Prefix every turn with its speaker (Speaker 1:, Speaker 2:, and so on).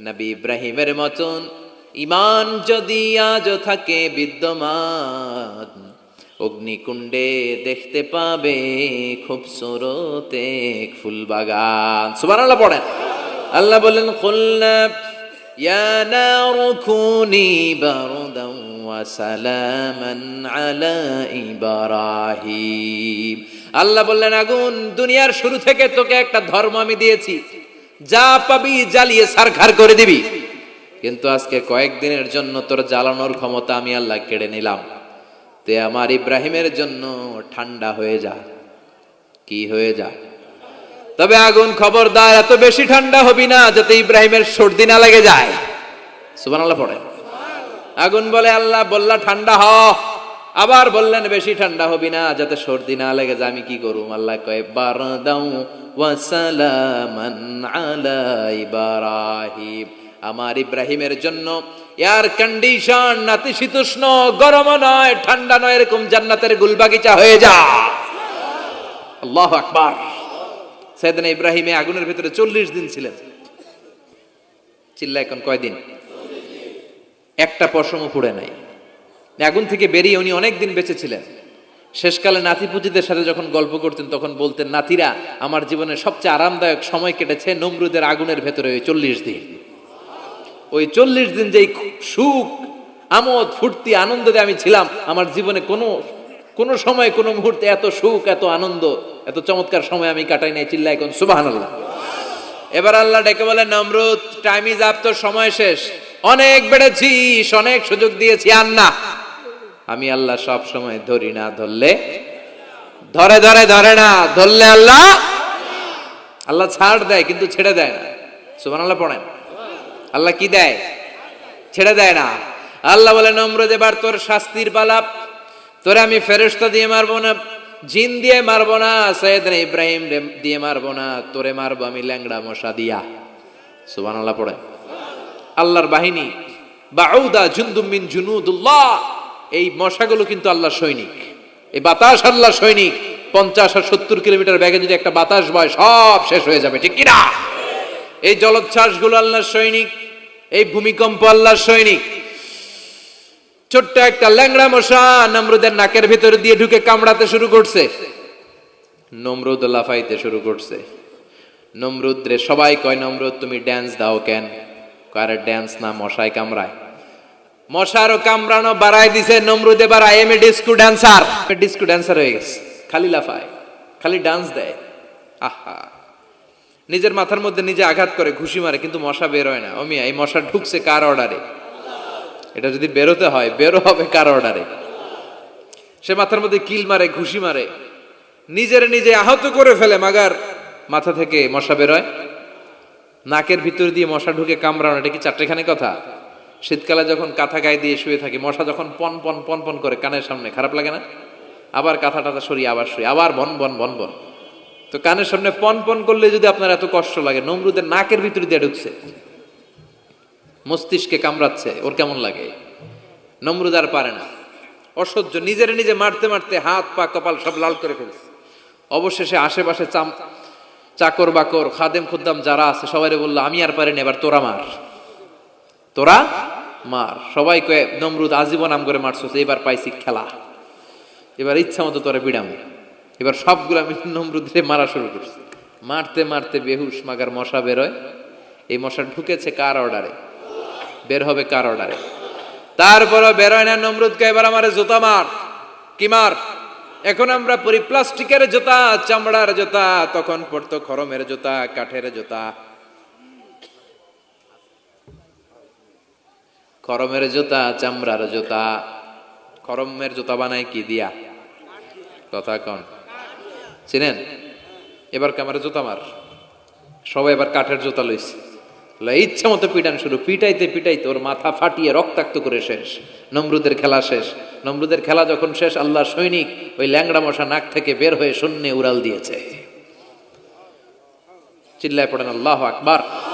Speaker 1: নবী ইব্রাহিমের মতন। ইমান যদি আজ থাকে বিদ্যমান, অগ্নিকুণ্ডে দেখতে পাবে খুব সুরতে ফুল বাগান পড়েন। আল্লাহ বললেন খুলনা ইয়া নারু কুনি বারদান ওয়া সালামান আলা ইব্রাহিম। আল্লাহ বললেন, আগুন, দুনিয়ার শুরু থেকে তোকে একটা ধর্ম আমি দিয়েছি। যা পাবি জ্বালিয়ে সারখার করে দিবি। কিন্তু আজকে কয়েকদিনের জন্য তোর জ্বালানোর ক্ষমতা আমি আল্লাহ কেড়ে নিলাম। তে আমার ইব্রাহিমের জন্য ঠান্ডা হয়ে যা। কি হয়ে যা? তবে আগুন খবরদার, এত বেশি ঠান্ডা হবি না যাতে ইব্রাহিমের সর্দি না লেগে যায়। সুবান আল্লাহ পড়ে। আগুন বলে, আল্লাহ বললা, ঠান্ডা হ। আবার বললেন, বেশি ঠান্ডা হবি না, যাতে সর্দি না লেগে যায়, আমি কি করুম? আল্লাহ কয় আলা ইব্রাহিম আমার ইব্রাহিমের জন্য এয়ার কন্ডিশন নাতিশীতোষ্ণ গরম নয়, ঠান্ডা নয়, এরকম জান্নাতের গুলবাগিচা হয়ে যা। আল্লাহ আকবার। সেদিন ইব্রাহিমে আগুনের ভিতরে চল্লিশ দিন ছিলেন। চিল্লা এখন কয়দিন একটা পশমও পুড়ে নাই। আগুন থেকে বেরিয়ে উনি অনেক দিন বেঁচে ছিলেন শেষকালে নাতি পুজিদের সাথে যখন গল্প করতেন, তখন বলতেন, নাতিরা, আমার জীবনের সবচেয়ে আরামদায়ক সময় কেটেছে নমরুদের আগুনের ভেতরে ওই চল্লিশ দিন। ওই চল্লিশ দিন যেই সুখ, আমোদ, ফুর্তি আনন্দে আমি ছিলাম, আমার জীবনে কোনো কোনো সময়, কোনো মুহূর্তে এত সুখ, এত আনন্দ, এত চমৎকার সময় আমি কাটাই নাই চিল্লা এখন সুবাহ আল্লাহ এবার আল্লাহ ডেকে বলে, নমরুদ টাইম ইজ আপ তোর সময় শেষ। অনেক বেড়েছিস, অনেক সুযোগ দিয়েছি আর না আমি আল্লাহ সব সময় ধরি না, ধরলে? ধরে ধরে ধরে না, ধরলে আল্লাহ? আল্লাহ ছাড় দেয়, কিন্তু ছেড়ে দেয় না। সুবান আল্লাহ পড়েন। আল্লাহ কি দেয়? ছেড়ে দেয় না। আল্লাহ বলে নমরুদ এবার তোর শাস্তির পালাপ তোরে আমি ফেরেশতা দিয়ে মারবো না, জিন দিয়ে মারবো না সৈয়দ ইব্রাহিম দিয়ে মারবো না, তোরে মারবো আমি ল্যাংড়া মশা দিয়া। সুবান আল্লাহ পড়ে আল্লাহর বাহিনী, বাউদা জুন্দুম মিন জুনুদুল্লাহ। এই মশাগুলো কিন্তু আল্লাহ সৈনিক। এই বাতাস আল্লাহ সৈনিক। পঞ্চাশ আর সত্তর কিলোমিটার ব্যাগে যদি একটা বাতাস বয়, সব শেষ হয়ে যাবে, ঠিক কিনা? এই জলোচ্ছ্বাসগুলো আল্লাহর সৈনিক, এই ভূমিকম্প আল্লাহর সৈনিক। ছোট্ট একটা ল্যাংড়া মশা নমরুদের নাকের ভিতরে দিয়ে ঢুকে কামড়াতে শুরু করছে। নমরুদ লাফাইতে শুরু করছে। নমরুদ রে সবাই কয়, নমরুদ, তুমি ড্যান্স দাও কেন? কারে ড্যান্স না মশাই কামড়ায়। মশারও কামড়ানো বাড়াই দিছে নমরুদ, এবার I am a disco dancer disco dancer হয়ে গেছে, খালি লাফায়, খালি ডান্স দেয়। আহা। নিজের মাথার মধ্যে নিজে আঘাত করে, ঘুষি মারে, কিন্তু মশা বের হয় না। অমিয়া এই মশা ঢুকছে কার অর্ডারে? এটা যদি বেরোতে হয়, বেরো হবে কার অর্ডারে? সে মাথার মধ্যে কিল মারে, ঘুষি মারে। নিজের নিজে আহত করে ফেলে, মাগার মাথা থেকে মশা বেরোয় নাকের ভিতর দিয়ে মশা ঢুকে কামড়ানো, এটা কি চারটেখানি কথা? শীতকালে যখন কাঁথা গায়ে দিয়ে শুয়ে থাকি, মশা যখন পন পন পন পন করে কানের সামনে, খারাপ লাগে না? আবার কাঁথা টাথা সরিয়ে আবার শুয়ে, আবার বন বন বন বন। তো কানের সামনে পন পন করলে যদি আপনার এত কষ্ট লাগে, নমরুদের নাকের ভিতর দিয়ে ঢুকছে, মস্তিষ্কে কামড়াচ্ছে, ওর কেমন লাগে? নমরুদ আর পারে না। অসহ্য, নিজের নিজে মারতে মারতে হাত, পা, কপাল সব লাল করে ফেলছে। অবশেষে আশেপাশে চাম, চাকর বাকর, খাদেম খুদ্দাম যারা আছে সবাই বলল, আমি আর পারিনি, এবার তোরা মার। তোরা মার। সবাই কয়ে, নমরুদ আজীবন নাম করে মারছো এবার পাইছি খেলা। এবার ইচ্ছা মতো তোরা বিড়াম। এবার সবগুলো আমি নমরুদরে মারা শুরু করছি। মারতে মারতে বেহুশ, মাগার মশা বেরোয়। এই মশা ঢুকেছে কার অর্ডারে? বের হবে কার অর্ডারে? তারপরও বেরোয় না নমরুদকে, এবার আমার জুতা মার। কি মার? এখন আমরা পরি প্লাস্টিকের জুতা, চামড়ার জুতা, তখন পড়তো খরমের জুতা, কাঠের জুতা। খরমের জুতা, চামড়ার জুতা। করমের জুতা বানায় কি দিয়া? কথা কন। চিনেন? এবার ক্যামেরা জুতা মার? সবাই এবার কাঠের জুতা লইছে। ইচ্ছা মতো পিটান শুরু। পিটাইতে পিটাইতে ওর মাথা ফাটিয়ে রক্তাক্ত করে শেষ। নমরুদের খেলা শেষ। নমরুদের খেলা যখন শেষ, আল্লাহ সৈনিক ওই ল্যাংড়া মশা নাক থেকে বের হয়ে শূন্যে উড়াল দিয়েছে। চিল্লায় পড়েন, আল্লাহ আকবার।